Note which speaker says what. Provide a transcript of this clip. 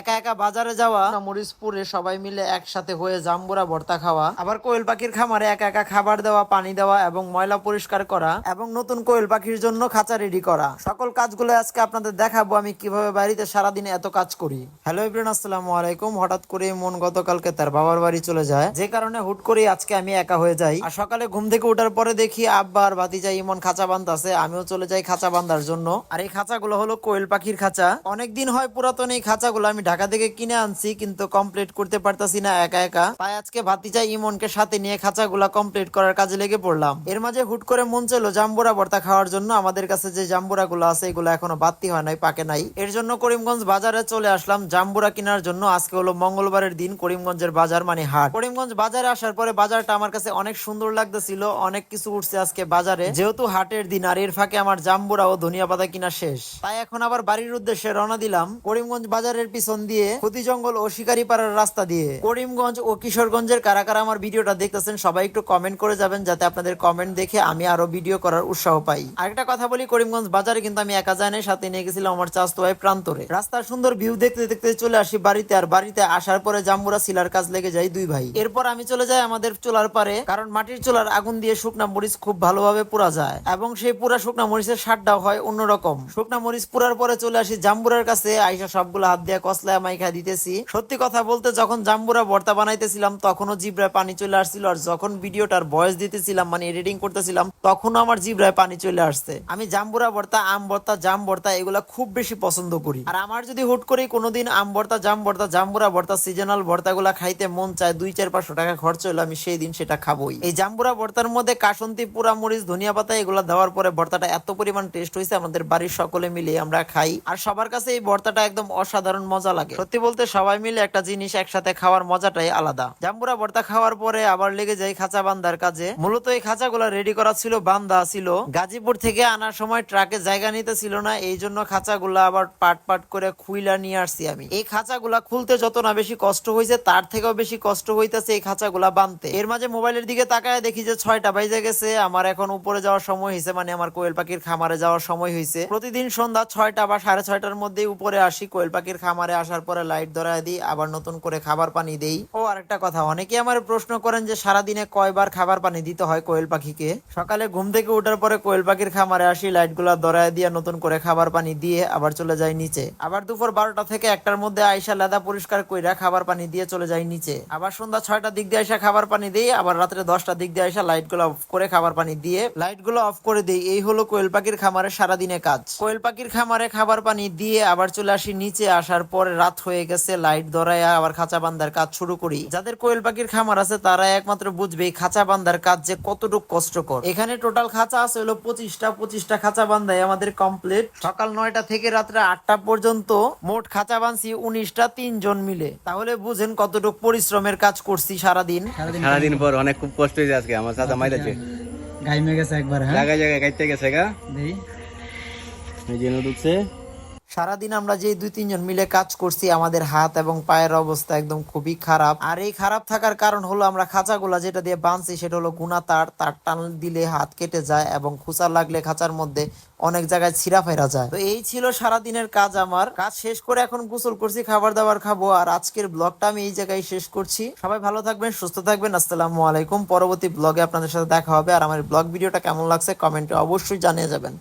Speaker 1: একা একা বাজারে যাওয়া। মরিচপুরে সবাই মিলে একসাথে হয়ে জাম্বুরা ভর্তা খাওয়া। আবার কোয়েল পাখির খামারে একা একা খাবার দেওয়া পানি দেওয়া এবং ময়লা পরিষ্কার করা এবং নতুন কোয়েল পাখির জন্য খাঁচা রেডি করা। সকল কাজগুলো আজকে আপনাদের দেখাবো আমি কীভাবে বাড়িতে সারাদিনে এত কাজ করি। হ্যালো ইব্রান আসসালামু আলাইকুম। হঠাৎ করে মন গতকালকে তার বাবার বাড়ি চলে যায়। যে কারণে হুট করে আজকে আমি একা হয়ে যাই। আর সকালে ঘুম থেকে ওঠার পরে দেখি আব্বা আর ভাতিজা ইমন খাঁচা বাঁধতেছে আমিও চলে যাই খাঁচা বাঁধার জন্য। আর এই খাঁচাগুলো হলো কোয়েল পাখির খাঁচা। অনেকদিন হয় পুরাতন এই খাঁচাগুলো আমি ঢাকা থেকে কিনে আনছি, কিন্তু কমপ্লিট করতে পারতাছি না একা একা। তাই আজকে ভাতিজা ইমনকে সাথে নিয়ে খাঁচাগুলা কমপ্লিট করার কাজে লেগে পড়লাম। এর মাঝে হুট করে মন চাইলো জাম্বুরা ভর্তা খাওয়ার জন্য। আমাদের কাছে যে জাম্বুরা গুলো আছে, এগুলো এখনও বাতি হয় নাই, পাকে নাই। এর জন্য করিমগঞ্জ বাজারে চলে আসলাম জাম্বুরা কেনার জন্য। আজকে হলো মঙ্গলবারের দিন করিমগঞ্জের বাজার মানে হাট। করিমগঞ্জ বাজারে আসার পরে বাজারটা আমার কাছে অনেক সুন্দর লাগতেছিল, অনেক কিছু উঠছে আজকে বাজারে। যেহেতু হাটের দিন, আর এর ফাঁকে আমার জাম্বুরা ও ধনিয়া পাতা কিনা শেষ। তাই এখন আবার বাড়ির উদ্দেশ্যে রওনা দিলাম। করিমগঞ্জ বাজারের পিছন দিয়ে ক্ষতি জঙ্গল ও শিকারিপাড়ার রাস্তা দিয়ে। করিমগঞ্জ ও কিশোরগঞ্জের কারা কারা আমার ভিডিওটা দেখতেছেন, সবাই একটু কমেন্ট করে যাবেন যাতে আপনাদের কমেন্ট দেখে আমি আরও ভিডিও করার উৎসাহ পাই। আরেকটা কথা বলি, করিমগঞ্জ বাজারে কিন্তু আমি একা যাই সাথে নিয়ে গেছিলাম আমার চাস্তো ভাই প্রান্তরে। রাস্তার সুন্দর ভিউ দেখতে দেখতে চলে আসি বাড়িতে আর বাড়িতে আসার পরে জাম্বুরা সিলার কাজ লেগে যায় দুই ভাই। এরপর আমি চলে যাই আমাদের চুলার পারে কারণ মাটির চুলার আগুন দিয়ে শুকনা মরিচ খুব ভালোভাবে পুরা যায় এবং সেই পুরা শুকনা মরিচের স্বাদটাও হয় অন্যরকম। শুকনা মরিচ পুরার পরে চলে আসি জাম্বুরার কাছে, আইসা সবগুলো হাত দিয়ে কসলায় মাইখা দিতেছি। সত্যি কথা বলতে, যখন জাম্বুরা ভর্তা বানাইতেছিলাম, তখনও জিব্রায় পানি চলে আসছিল। আর যখন ভিডিওটার বয়স দিতেছিলাম মানে এডিটিং করতেছিলাম, তখনও আমার জিব্রায় পানি চলে আসছে। আমি জাম্বুরা ভর্তা, আম ভর্তা, জাম ভর্তা, এগুলা খুব বেশি পছন্দ করি। আর আমার যদি হুট করে কোনোদিন আম ভর্তা, জাম ভর্তা, জাম্বুরা ভর্তা সিজনাল ভর্তাগুলা খাইতে মন চায়, দুই চার পাঁচশো টাকা খরচ হলো আমি সেই দিন সেটা খাবোই। এই জাম্বুরা ভর্তার মধ্যে কাসন্তি, পুরা মরিচ, ধনিয়া পাতা, এগুলা দেওয়ার পরে ভর্তাটা এত পরিমাণ টেস্ট হয়েছে আমাদের বাড়ির সকলে মিলে আমরা খাই। আর সবার কাছে এই ভর্তাটা একদম অসাধারণ মজা লাগে। সত্যি বলতে সবাই মিলে একটা জিনিস একসাথে খাওয়ার মজাটাই আলাদা। জাম্বুরা ভর্তা খাওয়ার পরে আবার লেগে যায় খাঁচা বান্দার কাজে। মূলত এই খাঁচাগুলা রেডি করা ছিল, বান্দা ছিল। গাজীপুর থেকে আনার সময় ট্রাকে জায়গা নিতে ছিল না, এই জন্য খাঁচাগুলা আবার পাট পাট করে খুইলা নিয়ে আসছি আমি। এই খাঁচাগুলা খুলতে যত না বেশি কষ্ট হয়েছে তার থেকেও বেশি কষ্ট হইতেছে এই খাঁচাগুলা বানতে। এর মাঝে মোবাইলের দিকে তাকায় দেখি যে ছয়টা বাইজে গেছে, আমার এখন উপরে যাওয়ার সময় হয়েছে মানে আমার কোয়েল পাখির খামারে যাওয়ার সময় হয়েছে প্রতিদিন সন্ধ্যা ছয়টা বা সাড়ে ছয়টার মধ্যে উপরে আসি, কোয়েল পাখির খামারে আসার পরে লাইট ধরায় দিই, আবার নতুন করে খাবার পানি দেই। ও, আরেকটা কথা অনেকে আমার প্রশ্ন করেন যে সারাদিনে কয়বার খাবার পানি দিতে হয় কোয়েল পাখিকে? সকালে ঘুম থেকে ওঠার পরে কোয়েল পাখির খামারে আসি লাইটগুলা ধরায় দিয়ে নতুন করে খাবার পানি দিয়ে আবার চলে যাই নিচে। আবার দুপুর বারোটা থেকে একটার মধ্যে আইসা লেদা পরিষ্কার কইরা খাবার পানি দিয়ে চলে যাই নিচে। আবার সন্ধ্যা ছয়টার দিক দিয়ে আইসা খাবার পানি দিই, আবার রাত্রে দশটার দিক দিয়ে আইসা লাইটগুলো অফ করে খাবার পানি দিয়ে লাইটগুলো অফ করে দিই। এই হলো কোয়েল পাখির খামারে সারাদিনে কাজ। কোয়েল পাখির খামারে খাবার পানি দিয়ে আবার চলে আসি নিচে, আসার পরে রাত হয়ে গেছে লাইট ধরায় আবার খাঁচা বান্ধার কাজ শুরু করি। যাদের কোয়েল পাখির খামার আছে তারা একমাত্র বুঝবে এই খাঁচা বান্ধার কাজ যে কতটুকু কষ্টকর। এখানে টোটাল খাঁচা আছে হলো পঁচিশটা পঁচিশটা খাঁচা বান্ধাই আমাদের কমপ্লিট সকাল নয়টা থেকে রাত্রে আটটা পর্যন্ত মোট খাঁচা বানছি উনিশটা তিনজন মিলে। তাহলে বুঝেন কতটুকু পরিশ্রমের কাজ করছি সারাদিন।
Speaker 2: সারাদিন পর অনেক খুব কষ্ট হয়েছে আজকে আমার চাচা মাইলেছে
Speaker 3: গাইমে গেছে একবার হ্যাঁ?
Speaker 2: জায়গায় জায়গায় কাটতে গেছে গা।
Speaker 3: দেই।
Speaker 2: এই জন্য ঢুকছে
Speaker 1: সারাদিন আমরা যে দুই, তিনজন মিলে কাজ করছি, আমাদের হাত এবং পায়ের অবস্থা একদম খুবই খারাপ। আর এই খারাপ থাকার কারণ হলো আমরা খাঁচাগুলা যেটা দিয়ে বাঁধছি, সেটা হলো গুনা তার তার টান দিলে হাত কেটে যায় এবং খুচা লাগলে খাঁচার মধ্যে অনেক জায়গায় ছিঁড়া ফেরা যায়। তো এই ছিল সারাদিনের কাজ আমার। কাজ শেষ করে এখন গোসল করছি, খাবার দাবার খাব, আর আজকের ব্লগটা আমি এই জায়গায় শেষ করছি। সবাই ভালো থাকবেন, সুস্থ থাকবেন, আসসালামু আলাইকুম। পরবর্তী ব্লগে আপনাদের সাথে দেখা হবে, আর আমার ব্লগ ভিডিওটা কেমন লাগছে কমেন্টে অবশ্যই জানিয়ে যাবেন।